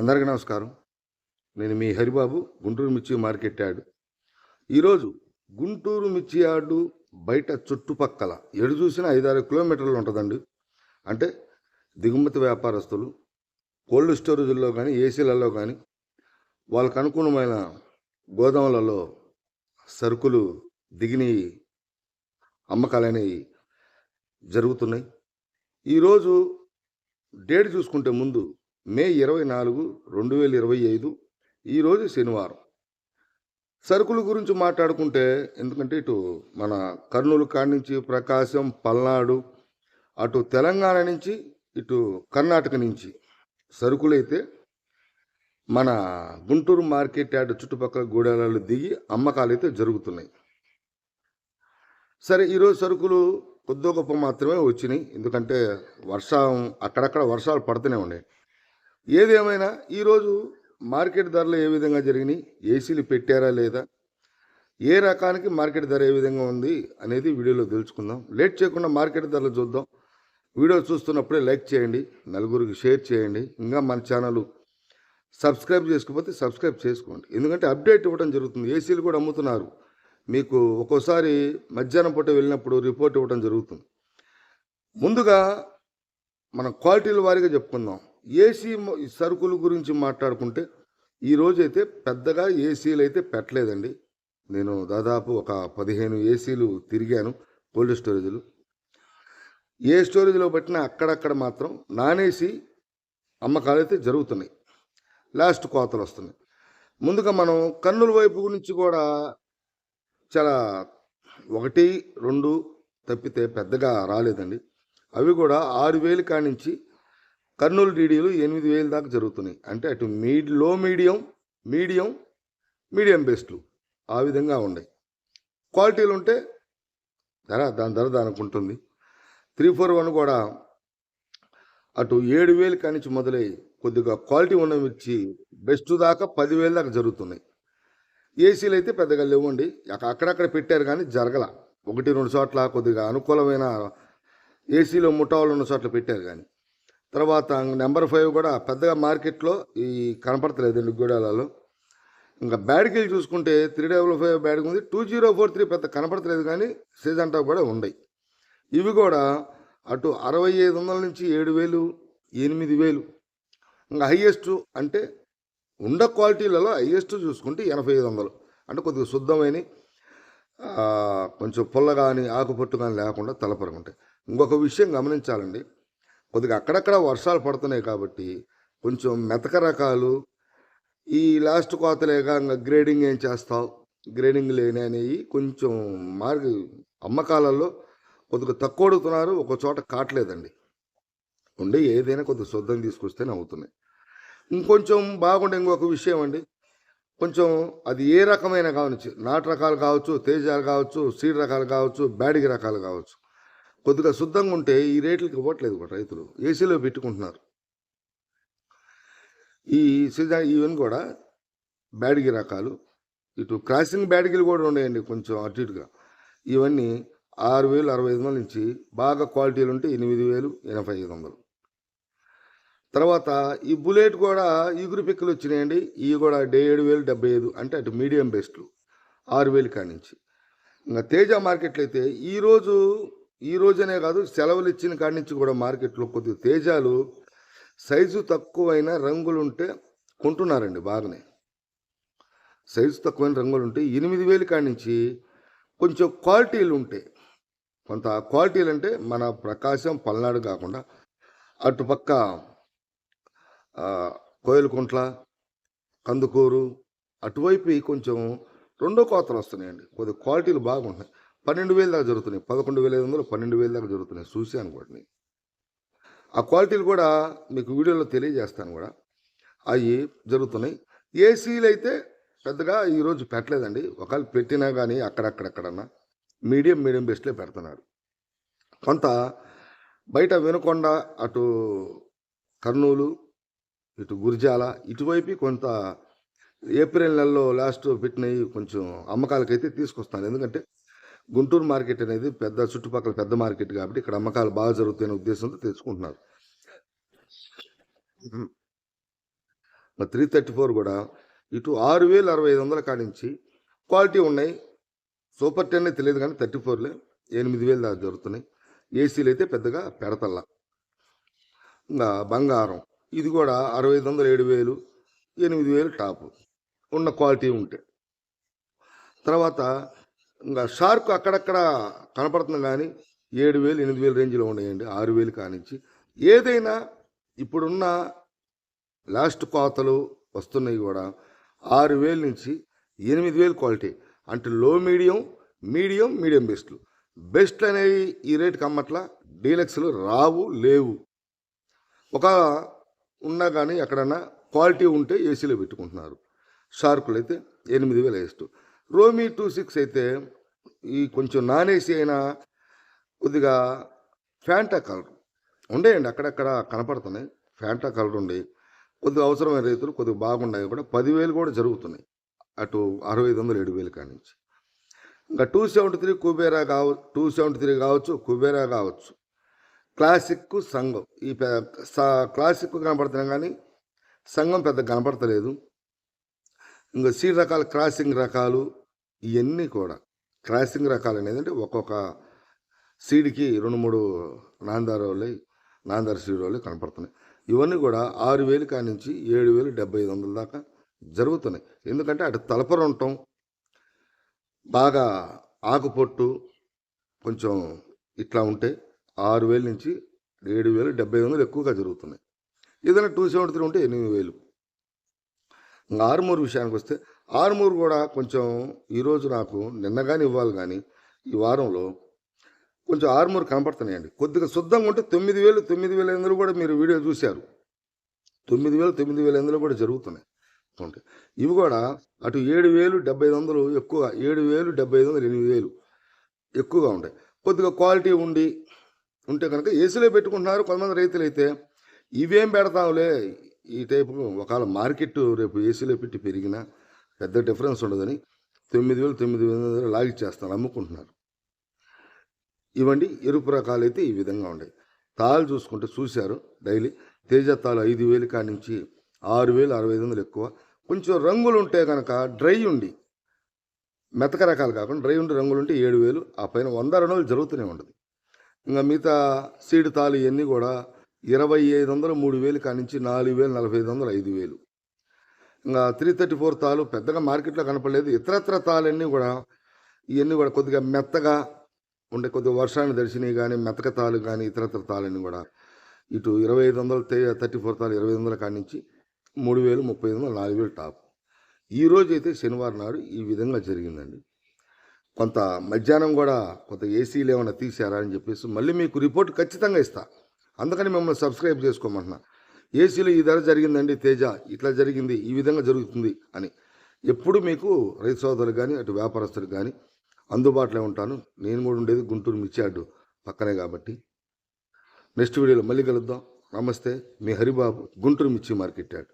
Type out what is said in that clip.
అందరికీ నమస్కారం. నేను మీ హరిబాబు గుంటూరు మిర్చి మార్కెట్ యార్డు ఈరోజు గుంటూరు మిర్చి యార్డు బయట చుట్టుపక్కల ఎడు చూసినా ఐదారు కిలోమీటర్లు ఉంటుందండి. అంటే దిగుమతి వ్యాపారస్తులు కోల్డ్ స్టోరేజ్లో కానీ ఏసీలలో కానీ వాళ్ళకు అనుకూలమైన గోదాములలో సరుకులు దిగిని అమ్మకాలనేవి జరుగుతున్నాయి. ఈరోజు డేట్ చూసుకుంటే ముందు మే ఇరవై నాలుగు రెండు వేల ఇరవై ఐదు ఈరోజు శనివారం. సరుకుల గురించి మాట్లాడుకుంటే ఎందుకంటే ఇటు మన కర్నూలు కాడి నుంచి ప్రకాశం పల్నాడు అటు తెలంగాణ నుంచి ఇటు కర్ణాటక నుంచి సరుకులైతే మన గుంటూరు మార్కెట్ యార్డ్ చుట్టుపక్కల గూడాలలో దిగి అమ్మకాలు అయితే జరుగుతున్నాయి. సరే ఈరోజు సరుకులు కొద్ది గొప్ప మాత్రమే వచ్చినాయి. ఎందుకంటే వర్షం అక్కడక్కడ వర్షాలు పడుతూనే ఉన్నాయి. ఏదేమైనా ఈరోజు మార్కెట్ ధరలు ఏ విధంగా జరిగినాయి? ఏసీలు పెట్టారా లేదా? ఏ రకానికి మార్కెట్ ధర ఏ విధంగా ఉంది అనేది వీడియోలో తెలుసుకుందాం. లేట్ చేయకుండా మార్కెట్ ధరలు చూద్దాం. వీడియో చూస్తున్నప్పుడే లైక్ చేయండి నలుగురికి షేర్ చేయండి. ఇంకా మన ఛానల్ సబ్స్క్రైబ్ చేసుకోకపోతే సబ్స్క్రైబ్ చేసుకోండి. ఎందుకంటే అప్డేట్ ఇవ్వడం జరుగుతుంది. ఏసీలు కూడా అమ్ముతున్నారు. మీకు ఒక్కోసారి మధ్యాహ్నం పూట వెళ్ళినప్పుడు రిపోర్ట్ ఇవ్వడం జరుగుతుంది. ముందుగా మనం క్వాలిటీల వారీగా చెప్పుకుందాం. ఏసీ ఈ సరుకుల గురించి మాట్లాడుకుంటే ఈరోజు అయితే పెద్దగా ఏసీలు అయితే పెట్టలేదండి. నేను దాదాపు ఒక పదిహేను ఏసీలు తిరిగాను కోల్డ్ స్టోరేజ్లు. ఏ స్టోరేజ్లో పెట్టినా అక్కడక్కడ మాత్రం నాన్ ఏసీ అమ్మకాలు అయితే జరుగుతున్నాయి. లాస్ట్ కోతలు వస్తున్నాయి. ముందుగా మనం కన్నుల వైపు నుంచి కూడా చాలా ఒకటి రెండు తప్పితే పెద్దగా రాలేదండి. అవి కూడా ఆరు వేలు కానించి నుంచి కర్నూలు డీడీలు ఎనిమిది వేలు దాకా జరుగుతున్నాయి. అంటే అటు మీ లో మీడియం మీడియం మీడియం బెస్ట్లు ఆ విధంగా ఉన్నాయి. క్వాలిటీలు ఉంటే ధర దాని ధర దానికి ఉంటుంది. త్రీ ఫోర్ వన్ కూడా అటు ఏడు వేలు కానించి మొదలై కొద్దిగా క్వాలిటీ ఉన్నవి ఇచ్చి బెస్ట్ దాకా పదివేలు దాకా జరుగుతున్నాయి. ఏసీలు అయితే పెద్దగా లేవండి. అక్కడక్కడ పెట్టారు కానీ జరగల. ఒకటి రెండు చోట్ల కొద్దిగా అనుకూలమైన ఏసీలో ముఠాలు ఉన్న చోట్ల పెట్టారు కానీ. తర్వాత నెంబర్ ఫైవ్ కూడా పెద్దగా మార్కెట్లో ఈ కనపడతలేదండి గూడాలలో. ఇంకా బ్యాడ్కి చూసుకుంటే త్రీ డబుల్ ఫైవ్ బ్యాడ్కి ఉంది. టూ జీరో ఫోర్ త్రీ పెద్ద కనపడతలేదు కానీ సీజన్ కూడా ఉన్నాయి. ఇవి కూడా అటు అరవై ఐదు వందల నుంచి ఏడు వేలు ఎనిమిది వేలు. ఇంకా హయ్యెస్ట్ అంటే ఉండ క్వాలిటీలలో హయ్యెస్ట్ చూసుకుంటే ఎనభై ఐదు వందలు. అంటే కొద్దిగా శుద్ధమైన కొంచెం పుల్ల కానీ ఆకుపట్టు కానీ లేకుండా తలపరగా ఉంటాయి. ఇంకొక విషయం గమనించాలండి. కొద్దిగా అక్కడక్కడ వర్షాలు పడుతున్నాయి కాబట్టి కొంచెం మెతక రకాలు. ఈ లాస్ట్ కోతలేక ఇంకా గ్రేడింగ్ ఏం చేస్తావు? గ్రేడింగ్ లేని అనేవి కొంచెం మార్గ అమ్మకాలలో కొద్దిగా తక్కువ అడుగుతున్నారు. ఒక చోట కావట్లేదండి ఉండి ఏదైనా కొద్దిగా శుద్ధం తీసుకొస్తేనే అవుతున్నాయి ఇంకొంచెం బాగుండే ఇంకొక విషయం అండి. కొంచెం అది ఏ రకమైన కావచ్చు? నాటు రకాలు కావచ్చు తేజాలు కావచ్చు సీడ్ రకాలు కావచ్చు బ్యాడిగి రకాలు కావచ్చు. కొద్దిగా శుద్ధంగా ఉంటే ఈ రేట్లకి ఇవ్వట్లేదు కూడా రైతులు. ఏసీలో పెట్టుకుంటున్నారు. ఈ సీజన్ ఈవెన్ కూడా బ్యాడిగి రకాలు. ఇటు క్రాసింగ్ బ్యాడిగిలు కూడా ఉన్నాయండి కొంచెం అటు ఇటుగా. ఇవన్నీ ఆరు వేలు అరవై ఐదు వందల నుంచి బాగా క్వాలిటీలు ఉంటే ఎనిమిది వేలు ఎనభై ఐదు వందలు. తర్వాత ఈ బుల్లెట్ కూడా ఈగురు పిక్కలు వచ్చినాయండి. ఇవి కూడా డే ఏడు వేలు డెబ్బై ఐదు అంటే అటు మీడియం బెస్ట్లు. ఆరు వేలు కానించి నుంచి. ఇంకా తేజ మార్కెట్లో అయితే ఈరోజు ఈ రోజనే కాదు సెలవులు ఇచ్చిన కాడి నుంచి కూడా మార్కెట్లో కొద్దిగా తేజాలు సైజు తక్కువైన రంగులు ఉంటే కొంటున్నారండి బాగానే. సైజు తక్కువైన రంగులు ఉంటే ఎనిమిది వేలు కాడి నుంచి కొంచెం క్వాలిటీలు ఉంటాయి కొంత క్వాలిటీలు అంటే మన ప్రకాశం పల్నాడు కాకుండా అటుపక్క కోయలకుంట్ల కందుకూరు అటువైపు కొంచెం రెండో కోతలు వస్తున్నాయండి కొద్ది క్వాలిటీలు బాగుంటున్నాయి. పన్నెండు వేలు దాకా జరుగుతున్నాయి. పదకొండు వేల ఐదు వందలు పన్నెండు వేలు దాకా జరుగుతున్నాయి. చూశాను వాటిని ఆ క్వాలిటీలు కూడా మీకు వీడియోలో తెలియజేస్తాను కూడా. అవి జరుగుతున్నాయి. ఏసీలు అయితే పెద్దగా ఈరోజు పెట్టలేదండి. ఒకవేళ పెట్టినా కానీ అక్కడక్కడక్కడన్నా మీడియం మీడియం బెస్ట్లే పెడుతున్నారు. కొంత బయట వినకొండ అటు కర్నూలు ఇటు గురిజాల ఇటువైపు కొంత ఏప్రిల్ నెలలో లాస్ట్ పెట్టినవి కొంచెం అమ్మకాలకైతే తీసుకొస్తాను. ఎందుకంటే గుంటూరు మార్కెట్ అనేది పెద్ద చుట్టుపక్కల పెద్ద మార్కెట్ కాబట్టి ఇక్కడ అమ్మకాలు బాగా జరుగుతాయనే ఉద్దేశంతో తెచ్చుకుంటున్నారు. త్రీ థర్టీ ఫోర్ కూడా ఇటు ఆరు వేలు అరవై ఐదు వందల కాడించి క్వాలిటీ ఉన్నాయి. సూపర్ టెన్ తెలియదు కానీ థర్టీ ఫోర్లే ఎనిమిది వేలు దాకా దొరుకుతున్నాయి ఏసీలు అయితే పెద్దగా పెడతల్లా. ఇంకా బంగారం ఇది కూడా అరవై ఐదు వందలు ఏడు వేలు ఎనిమిది వేలు టాపు. ఉన్న క్వాలిటీ ఉంటే. తర్వాత ఇంకా షార్క్ అక్కడక్కడ కనపడుతుంది కానీ ఏడు వేలు ఎనిమిది వేలు రేంజ్లో ఉన్నాయండి. ఆరు వేలు కానించి. ఏదైనా ఇప్పుడున్న లాస్ట్ కోతలు వస్తున్నాయి కూడా. ఆరు వేలు నుంచి ఎనిమిది వేలు క్వాలిటీ. అంటే లో మీడియం మీడియం మీడియం బెస్ట్లు బెస్ట్ అనేవి ఈ రేటుకి అమ్మట్ల డీలక్స్లు రావు లేవు. ఒక ఉన్నా కానీ ఎక్కడన్నా క్వాలిటీ ఉంటే ఏసీలో పెట్టుకుంటున్నారు. షార్కులు అయితే ఎనిమిది వేలు వేస్ట్ రోమీ టూ సిక్స్ అయితే ఈ కొంచెం నానేసి అయినా కొద్దిగా ఫ్యాంటా కలర్ ఉండేయండి అక్కడక్కడ కనపడుతున్నాయి. ఫ్యాంటా కలర్ ఉండి కొద్దిగా అవసరమైన రైతులు కొద్దిగా బాగున్నాయి కూడా. పదివేలు కూడా జరుగుతున్నాయి. అటు అరవై ఐదు వందలు ఏడు వేలు కానించి ఇంకా టూ సెవెంటీ త్రీ కుబేరా కావచ్చు టూ సెవెంటీ త్రీ కావచ్చు కుబేరా కావచ్చు. క్లాసిక్ సంఘం. ఈ క్లాసిక్ కనపడుతున్నాయి కానీ సంఘం పెద్ద కనపడతలేదు. ఇంకా సీడ్ రకాల క్రాసింగ్ రకాలు ఇవన్నీ కూడా క్రాసింగ్ రకాలు అనేది అంటే ఒక్కొక్క సీడ్కి రెండు మూడు నాందారోళ్ళు వాళ్ళే నాందార సీడ్ కనపడుతున్నాయి. ఇవన్నీ కూడా ఆరు వేలు కానించి ఏడు వేలు డెబ్బై ఐదు వందల దాకా జరుగుతున్నాయి. ఎందుకంటే అటు తలపర ఉండటం బాగా ఆకుపొట్టు కొంచెం ఇట్లా ఉంటే ఆరు వేల నుంచి ఏడు వేలు డెబ్బై వందలు ఎక్కువగా జరుగుతున్నాయి. ఏదైనా టూ సెవెంటీ త్రీ ఉంటే ఎనిమిది వేలు. ఆరుమూరు విషయానికి వస్తే ఆరుమూరు కూడా కొంచెం ఈరోజు నాకు నిన్న కానీ ఇవ్వాలి కానీ ఈ వారంలో కొంచెం ఆరుమూరు కనపడుతున్నాయండి. కొద్దిగా శుద్ధంగా ఉంటే తొమ్మిది వేలు తొమ్మిది వేల ఎందులో కూడా మీరు వీడియో చూశారు. తొమ్మిది వేలు తొమ్మిది వేల ఎందులో కూడా జరుగుతున్నాయి. ఉంటాయి ఇవి కూడా అటు ఏడు వేలు డెబ్బై ఐదు వందలు ఎక్కువగా ఏడు వేలు డెబ్బై ఐదు వందలు ఎనిమిది వేలు ఎక్కువగా ఉంటాయి. కొద్దిగా క్వాలిటీ ఉండి ఉంటే కనుక ఏసీలో పెట్టుకుంటున్నారు కొంతమంది రైతులు అయితే. ఇవేం పెడతాంలే ఈ టైపు ఒకవేళ మార్కెట్ రేపు ఏసీలో పెట్టి పెరిగినా పెద్ద డిఫరెన్స్ ఉండదని తొమ్మిది వేలు తొమ్మిది వందల లాగి చేస్తాను అమ్ముకుంటున్నారు. ఇవ్వండి ఎరుపు రకాలు అయితే ఈ విధంగా ఉన్నాయి. తాళ్ళు చూసుకుంటే చూశారు డైలీ తేజ తాళ్ళు ఐదు వేలు కానించి ఆరు వేలు అరవై ఐదు వందలు ఎక్కువ. కొంచెం రంగులు ఉంటే కనుక డ్రై ఉండి మెతక రకాలు కాకుండా డ్రై ఉండి రంగులు ఉంటే ఏడు వేలు ఆ పైన వంద రెండు జరుగుతూనే ఉండదు. ఇంకా మిగతా సీడ్ తాళ్ళు ఇవన్నీ కూడా ఇరవై ఐదు వందలు మూడు వేలు కానించి నాలుగు వేలు నలభై ఐదు వందలు ఐదు వేలు. ఇంకా త్రీ థర్టీ ఫోర్ తాలు పెద్దగా మార్కెట్లో కనపడలేదు. ఇతరత్ర తాళన్నీ కూడా ఇవన్నీ కూడా కొద్దిగా మెత్తగా ఉండే కొద్దిగా వర్షాన్ని దర్శిని కానీ మెత్తక తాలు కానీ ఇతరత్ర తాళన్నీ కూడా ఇటు ఇరవై ఐదు వందలు థర్టీ ఫోర్ తాలు ఇరవై ఐదు వందల నుంచి మూడు వేలు ముప్పై ఐదు వందలు నాలుగు వేలు టాప్. ఈ రోజు అయితే శనివారం నాడు ఈ విధంగా జరిగిందండి. కొంత మధ్యాహ్నం కూడా కొంత ఏసీలు ఏమైనా తీసారా అని చెప్పేసి మళ్ళీ మీకు రిపోర్ట్ ఖచ్చితంగా ఇస్తా. అందుకని మిమ్మల్ని సబ్స్క్రైబ్ చేసుకోమంటున్నా. ఏసీలో ఈ ధర జరిగిందండి తేజ ఇట్లా జరిగింది ఈ విధంగా జరుగుతుంది అని. ఎప్పుడు మీకు రైతు సోదరులు కానీ అటు వ్యాపారస్తులు కానీ అందుబాటులో ఉంటాను. నేను కూడా ఉండేది గుంటూరు మిర్చాడు పక్కనే కాబట్టి. నెక్స్ట్ వీడియోలో మళ్ళీ కలుద్దాం. నమస్తే. మీ హరిబాబు గుంటూరు మిర్చి మార్కెట్ యార్డ్.